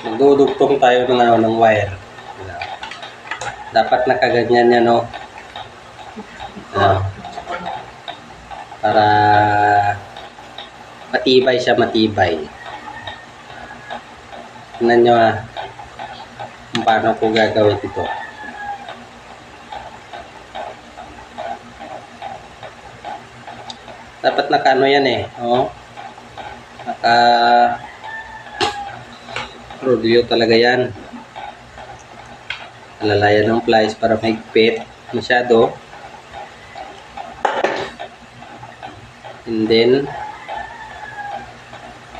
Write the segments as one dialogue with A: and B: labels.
A: Magdudugtong tayo ng, ano, ng wire. Dapat nakaganyan yan, no? Ayan. Para matibay siya, matibay. Tingnan nyo ah, kung paano ko gagawin ito. Dapat naka ano yan eh, oh. Naka rodeo talaga yan. Alalayan ng plies para mahigpit masyado. And then,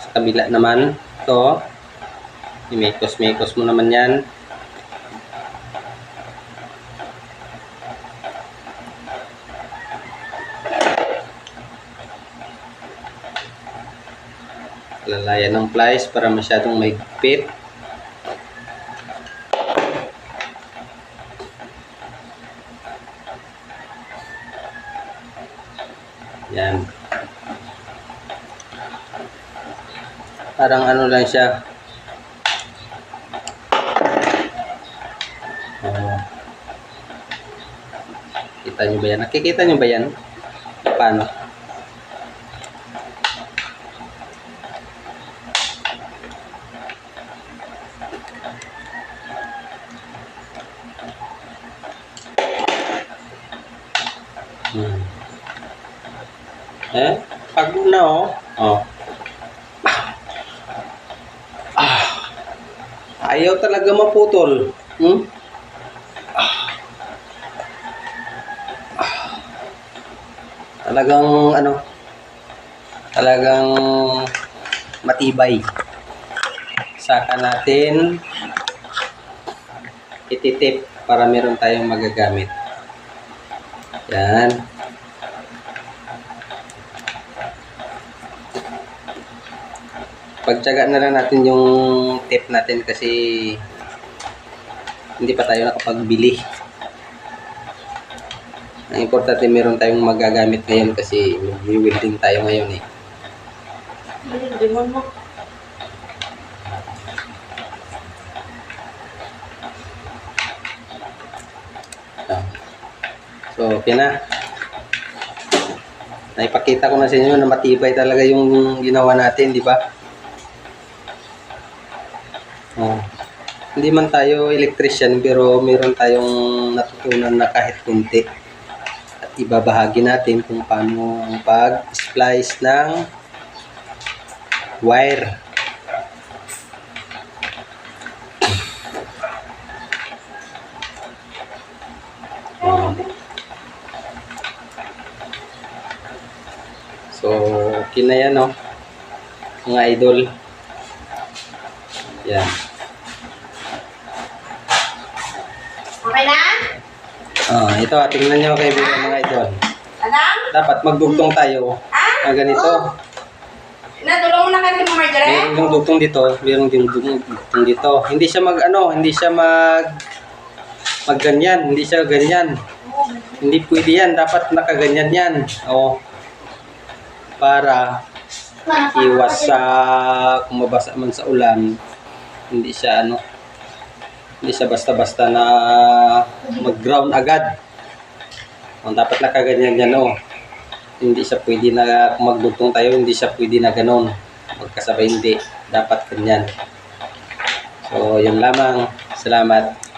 A: sa kabila naman, to imekos-mekos mo naman yan. Lalayan ng plies para masyadong mahigpit. Yan. Parang ano lang siya. Oo. kita nyo ba yan? Nakikita nyo ba yan? Paano? Eh, pag na oh. Oh. Ah. Ayaw talaga maputol. Hmm? Talagang ano? Talagang matibay. Saka natin ititip para meron tayong magagamit. Yan. Pagtsaga na lang natin yung tip natin kasi hindi pa tayo nakapagbili. Ang importante meron tayong magagamit ngayon kasi mag-welding tayo ngayon eh. So, okay na. Naipakita ko na sa inyo na matibay talaga yung ginawa natin, di ba? Oh. Hindi man tayo electrician pero meron tayong natutunan na kahit kunti. At ibabahagi natin kung paano ang pag-splice ng wire. Oh. So, okay na yan, no? Mga idol. Yan.
B: Okay na?
A: Ah, ito, tingnan nyo kaibigan mga idol.
B: Alam?
A: Dapat magdugtong tayo
B: Ah?
A: na ganito.
B: Natulong mo na kay mo, Marjorie?
A: Meron yung dugtong dito, meron yung dugtong dito. Hindi siya mag ano, hindi siya mag mag ganyan, hindi siya ganyan. Hindi pwede yan, dapat nakaganyan yan. O, para iwas sa kung mabasa man sa ulan, hindi siya ano, hindi siya basta-basta na mag-ground agad. O, dapat nakaganyan yan o. Hindi siya pwede na, kung tayo, hindi siya pwede na ganon. Magkasabay hindi. Dapat ganyan. So, yun lamang. Salamat.